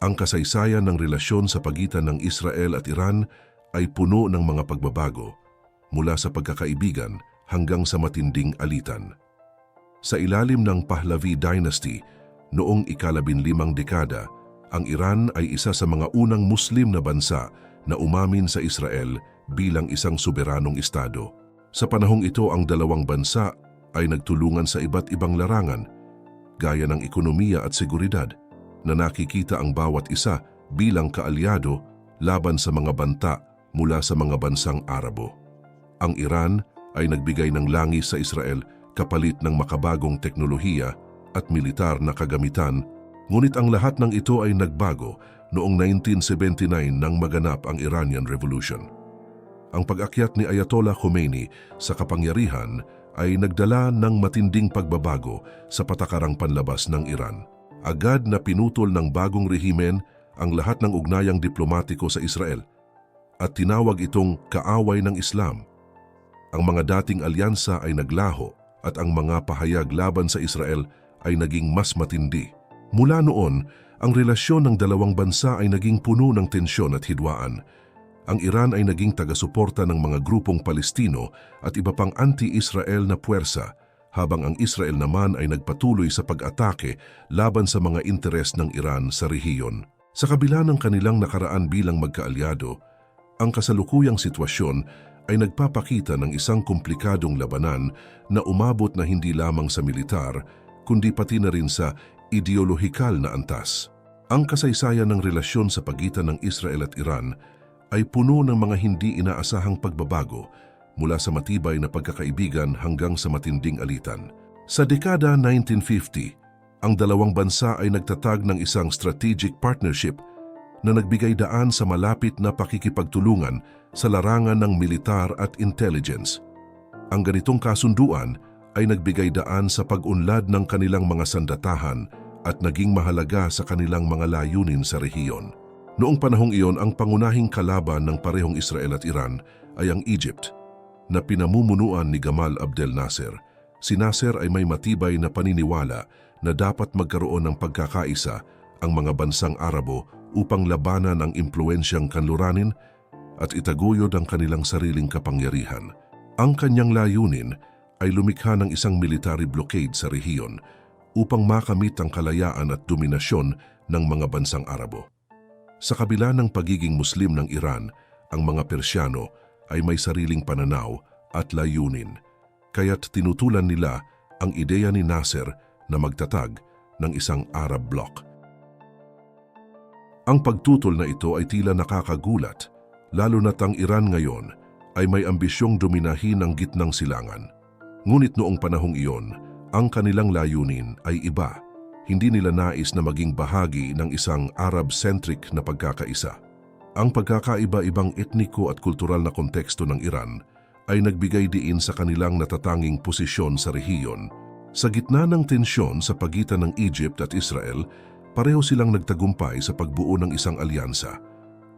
Ang kasaysayan ng relasyon sa pagitan ng Israel at Iran ay puno ng mga pagbabago mula sa pagkakaibigan hanggang sa matinding alitan. Sa ilalim ng Pahlavi Dynasty, noong ikalabinlimang dekada, ang Iran ay isa sa mga unang Muslim na bansa na umamin sa Israel bilang isang soberanong estado. Sa panahong ito ang dalawang bansa ay nagtulungan sa iba't ibang larangan, gaya ng ekonomiya at seguridad, na nakikita ang bawat isa bilang kaalyado laban sa mga banta mula sa mga bansang Arabo. Ang Iran ay nagbigay ng langis sa Israel kapalit ng makabagong teknolohiya at militar na kagamitan, ngunit ang lahat ng ito ay nagbago noong 1979 nang maganap ang Iranian Revolution. Ang pag-akyat ni Ayatollah Khomeini sa kapangyarihan ay nagdala ng matinding pagbabago sa patakarang panlabas ng Iran. Agad na pinutol ng bagong rehimen ang lahat ng ugnayang diplomatiko sa Israel at tinawag itong kaaway ng Islam. Ang mga dating alyansa ay naglaho at ang mga pahayag laban sa Israel ay naging mas matindi. Mula noon, ang relasyon ng dalawang bansa ay naging puno ng tensyon at hidwaan. Ang Iran ay naging taga-suporta ng mga grupong Palestino at iba pang anti-Israel na puwersa, habang ang Israel naman ay nagpatuloy sa pag-atake laban sa mga interes ng Iran sa rehiyon. Sa kabila ng kanilang nakaraan bilang magkaalyado, ang kasalukuyang sitwasyon ay nagpapakita ng isang komplikadong labanan na umabot na hindi lamang sa militar, kundi pati na rin sa ideolohikal na antas. Ang kasaysayan ng relasyon sa pagitan ng Israel at Iran ay puno ng mga hindi inaasahang pagbabago mula sa matibay na pagkakaibigan hanggang sa matinding alitan. Sa dekada 1950, ang dalawang bansa ay nagtatag ng isang strategic partnership na nagbigay daan sa malapit na pakikipagtulungan sa larangan ng militar at intelligence. Ang ganitong kasunduan ay nagbigay daan sa pag-unlad ng kanilang mga sandatahan at naging mahalaga sa kanilang mga layunin sa rehiyon. Noong panahong iyon, ang pangunahing kalaban ng parehong Israel at Iran ay ang Egypt, na pinamumunuan ni Gamal Abdel Nasser. Si Nasser ay may matibay na paniniwala na dapat magkaroon ng pagkakaisa ang mga bansang Arabo upang labanan ang impluensyang kanluranin at itaguyod ang kanilang sariling kapangyarihan. Ang kanyang layunin ay lumikha ng isang military blockade sa rehiyon upang makamit ang kalayaan at dominasyon ng mga bansang Arabo. Sa kabila ng pagiging Muslim ng Iran, ang mga Persyano ay may sariling pananaw at layunin, kaya't tinutulan nila ang ideya ni Nasser na magtatag ng isang Arab bloc. Ang pagtutol na ito ay tila nakakagulat, lalo na't ang Iran ngayon ay may ambisyong dominahin ang gitnang silangan. Ngunit noong panahong iyon, ang kanilang layunin ay iba. Hindi nila nais na maging bahagi ng isang Arab-centric na pagkakaisa. Ang pagkakaiba-ibang etniko at kultural na konteksto ng Iran ay nagbigay diin sa kanilang natatanging posisyon sa rehiyon. Sa gitna ng tensyon sa pagitan ng Egypt at Israel, pareho silang nagtagumpay sa pagbuo ng isang alyansa.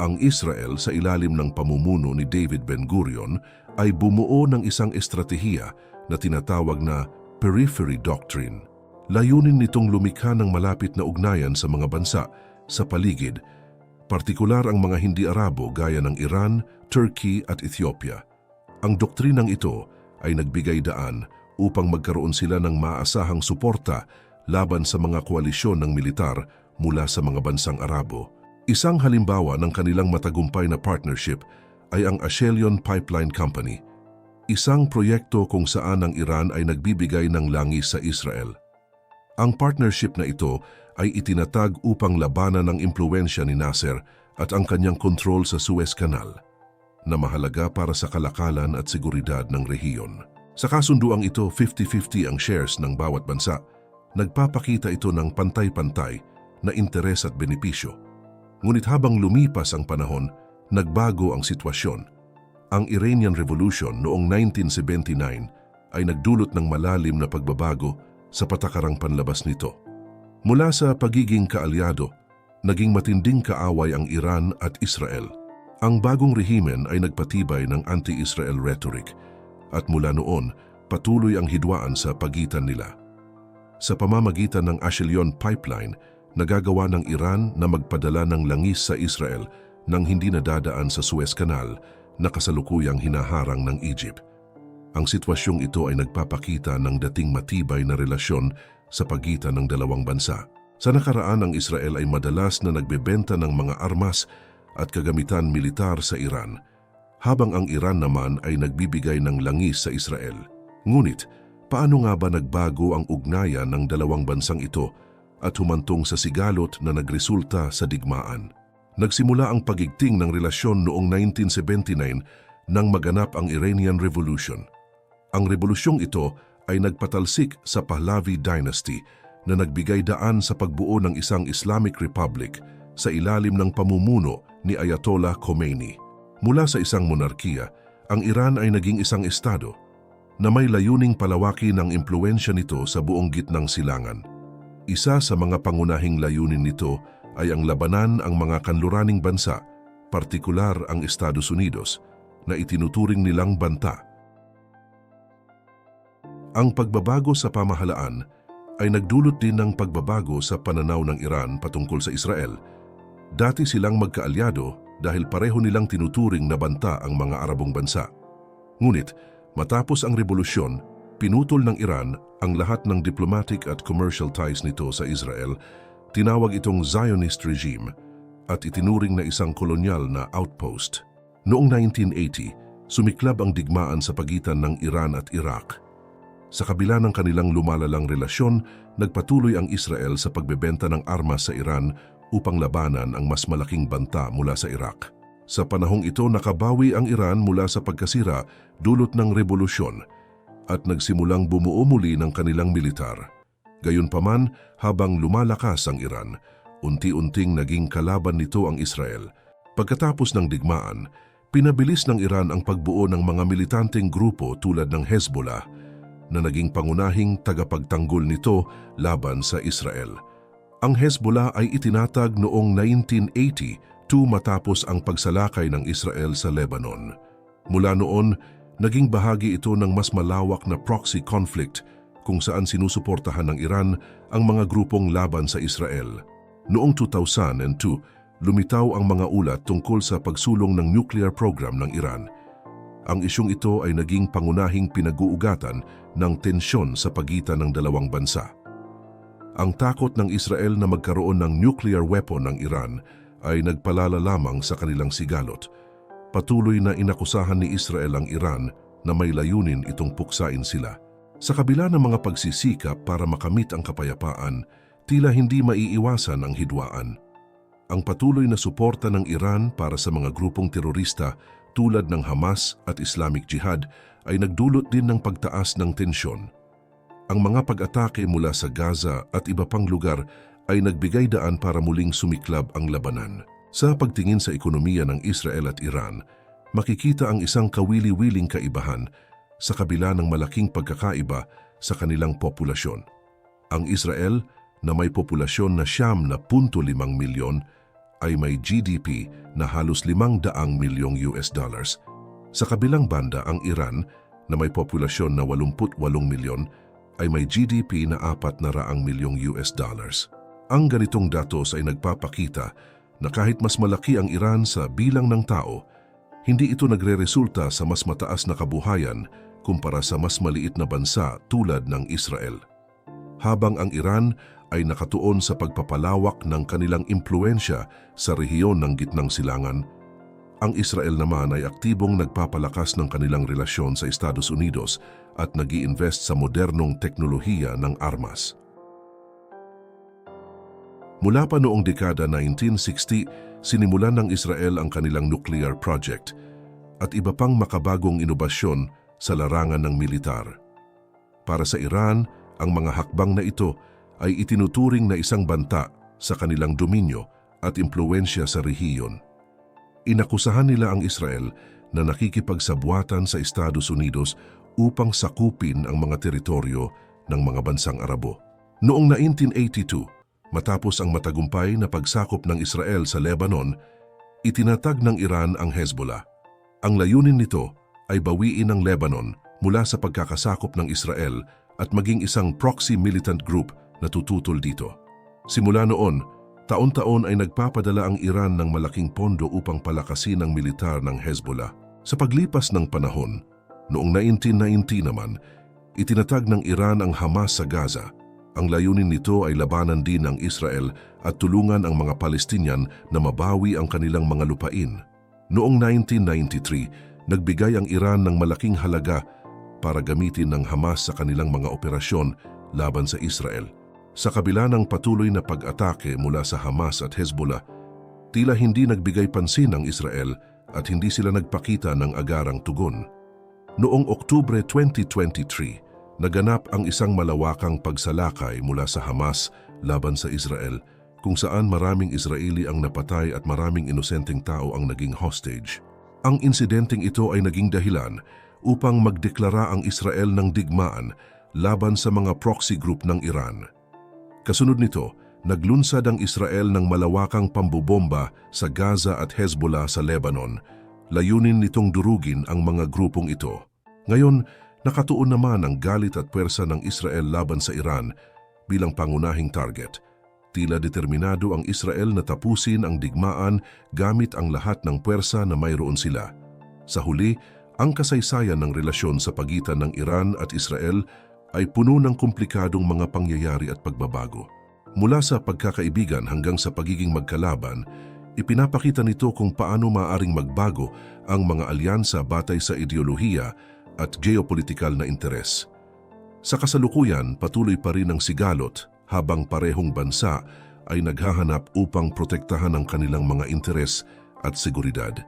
Ang Israel sa ilalim ng pamumuno ni David Ben-Gurion ay bumuo ng isang estratehiya na tinatawag na Periphery Doctrine. Layunin nitong lumikha ng malapit na ugnayan sa mga bansa sa paligid, partikular ang mga hindi Arabo gaya ng Iran, Turkey at Ethiopia. Ang doktrinang ito ay nagbigay daan upang magkaroon sila ng maasahang suporta laban sa mga koalisyon ng militar mula sa mga bansang Arabo. Isang halimbawa ng kanilang matagumpay na partnership ay ang Ashelion Pipeline Company, isang proyekto kung saan ang Iran ay nagbibigay ng langis sa Israel. Ang partnership na ito ay itinatag upang labanan ang impluensya ni Nasser at ang kanyang kontrol sa Suez Canal, na mahalaga para sa kalakalan at seguridad ng rehiyon. Sa kasunduang ito, 50-50 ang shares ng bawat bansa. Nagpapakita ito ng pantay-pantay na interes at benepisyo. Ngunit habang lumipas ang panahon, nagbago ang sitwasyon. Ang Iranian Revolution noong 1979 ay nagdulot ng malalim na pagbabago sa patakarang panlabas nito. Mula sa pagiging kaalyado, naging matinding kaaway ang Iran at Israel. Ang bagong rehimen ay nagpatibay ng anti-Israel rhetoric at mula noon patuloy ang hidwaan sa pagitan nila. Sa pamamagitan ng Ashelion Pipeline, nagagawa ng Iran na magpadala ng langis sa Israel nang hindi nadadaan sa Suez Canal na kasalukuyang hinaharang ng Egypt. Ang sitwasyong ito ay nagpapakita ng dating matibay na relasyon sa pagitan ng dalawang bansa. Sa nakaraan, ang Israel ay madalas na nagbebenta ng mga armas at kagamitan militar sa Iran, habang ang Iran naman ay nagbibigay ng langis sa Israel. Ngunit, paano nga ba nagbago ang ugnayan ng dalawang bansang ito at humantong sa sigalot na nagresulta sa digmaan? Nagsimula ang pagigting ng relasyon noong 1979 nang maganap ang Iranian Revolution. Ang revolusyong ito ay nagpatalsik sa Pahlavi Dynasty na nagbigay daan sa pagbuo ng isang Islamic Republic sa ilalim ng pamumuno ni Ayatollah Khomeini. Mula sa isang monarkiya, ang Iran ay naging isang estado na may layuning palawaki ng impluensya nito sa buong gitnang silangan. Isa sa mga pangunahing layunin nito ay ang labanan ang mga kanluraning bansa, partikular ang Estados Unidos, na itinuturing nilang banta. Ang pagbabago sa pamahalaan ay nagdulot din ng pagbabago sa pananaw ng Iran patungkol sa Israel. Dati silang magkaalyado dahil pareho nilang tinuturing na banta ang mga Arabong bansa. Ngunit, matapos ang revolusyon, pinutol ng Iran ang lahat ng diplomatic at commercial ties nito sa Israel Tinawag itong Zionist regime at itinuring na isang kolonyal na outpost. Noong 1980, sumiklab ang digmaan sa pagitan ng Iran at Iraq. Sa kabila ng kanilang lumalalang relasyon, nagpatuloy ang Israel sa pagbebenta ng armas sa Iran upang labanan ang mas malaking banta mula sa Iraq. Sa panahong ito nakabawi ang Iran mula sa pagkasira dulot ng revolusyon at nagsimulang bumuo muli ng kanilang militar. Gayunpaman, habang lumalakas ang Iran, unti-unting naging kalaban nito ang Israel. Pagkatapos ng digmaan, pinabilis ng Iran ang pagbuo ng mga militanteng grupo tulad ng Hezbollah na naging pangunahing tagapagtanggol nito laban sa Israel. Ang Hezbollah ay itinatag noong 1980 matapos ang pagsalakay ng Israel sa Lebanon. Mula noon, naging bahagi ito ng mas malawak na proxy conflict kung saan sinusuportahan ng Iran ang mga grupong laban sa Israel. Noong 2002, lumitaw ang mga ulat tungkol sa pagsulong ng nuclear program ng Iran. Ang isyong ito ay naging pangunahing pinag-uugatan ng tensyon sa pagitan ng dalawang bansa. Ang takot ng Israel na magkaroon ng nuclear weapon ng Iran ay nagpalala lamang sa kanilang sigalot. Patuloy na inakusahan ni Israel ang Iran na may layunin itong puksain sila. Sa kabila ng mga pagsisikap para makamit ang kapayapaan, tila hindi maiiwasan ang hidwaan. Ang patuloy na suporta ng Iran para sa mga grupong terorista tulad ng Hamas at Islamic Jihad ay nagdulot din ng pagtaas ng tensyon. Ang mga pag-atake mula sa Gaza at iba pang lugar ay nagbigay daan para muling sumiklab ang labanan. Sa pagtingin sa ekonomiya ng Israel at Iran, makikita ang isang kawili-wiling kaibahan sa kabila ng malaking pagkakaiba sa kanilang populasyon. Ang Israel, na may populasyon na siyam na punto limang milyon, ay may GDP na halos limang daang milyong US dollars. Sa kabilang banda, ang Iran, na may populasyon na 88 milyon, ay may GDP na apat na raang milyong US dollars. Ang ganitong datos ay nagpapakita na kahit mas malaki ang Iran sa bilang ng tao, hindi ito nagre-resulta sa mas mataas na kabuhayan kumpara sa mas maliit na bansa tulad ng Israel. Habang ang Iran ay nakatuon sa pagpapalawak ng kanilang impluensya sa rehiyon ng gitnang silangan, ang Israel naman ay aktibong nagpapalakas ng kanilang relasyon sa Estados Unidos at nag invest sa modernong teknolohiya ng armas. Mula pa noong dekada 1960, sinimulan ng Israel ang kanilang nuclear project at iba pang makabagong inobasyon sa larangan ng militar. Para sa Iran, ang mga hakbang na ito ay itinuturing na isang banta sa kanilang dominyo at impluensya sa rehiyon. Inakusahan nila ang Israel na nakikipagsabwatan sa Estados Unidos upang sakupin ang mga teritoryo ng mga bansang Arabo. Noong 1982, matapos ang matagumpay na pagsakop ng Israel sa Lebanon, itinatag ng Iran ang Hezbollah. Ang layunin nito ay bawiin ng Lebanon mula sa pagkakasakop ng Israel at maging isang proxy militant group na tututol dito. Simula noon, taon-taon ay nagpapadala ang Iran ng malaking pondo upang palakasin ang militar ng Hezbollah. Sa paglipas ng panahon, noong 1990 naman, itinatag ng Iran ang Hamas sa Gaza. Ang layunin nito ay labanan din ang Israel at tulungan ang mga Palestinian na mabawi ang kanilang mga lupain. Noong 1993, nagbigay ang Iran ng malaking halaga para gamitin ng Hamas sa kanilang mga operasyon laban sa Israel. Sa kabila ng patuloy na pag-atake mula sa Hamas at Hezbollah, tila hindi nagbigay pansin ang Israel at hindi sila nagpakita ng agarang tugon. Noong Oktubre 2023, naganap ang isang malawakang pagsalakay mula sa Hamas laban sa Israel kung saan maraming Israeli ang napatay at maraming inosenteng tao ang naging hostage. Ang insidenteng ito ay naging dahilan upang magdeklara ang Israel ng digmaan laban sa mga proxy group ng Iran. Kasunod nito, naglunsad ang Israel ng malawakang pambobomba sa Gaza at Hezbollah sa Lebanon. Layunin nitong durugin ang mga grupong ito. Ngayon, nakatuon naman ang galit at pwersa ng Israel laban sa Iran bilang pangunahing target. Tila determinado ang Israel na tapusin ang digmaan gamit ang lahat ng pwersa na mayroon sila. Sa huli, ang kasaysayan ng relasyon sa pagitan ng Iran at Israel ay puno ng komplikadong mga pangyayari at pagbabago. Mula sa pagkakaibigan hanggang sa pagiging magkalaban, ipinapakita nito kung paano maaring magbago ang mga alyansa batay sa ideolohiya at geopolitikal na interes. Sa kasalukuyan, patuloy pa rin ang sigalot habang parehong bansa ay naghahanap upang protektahan ang kanilang mga interes at seguridad.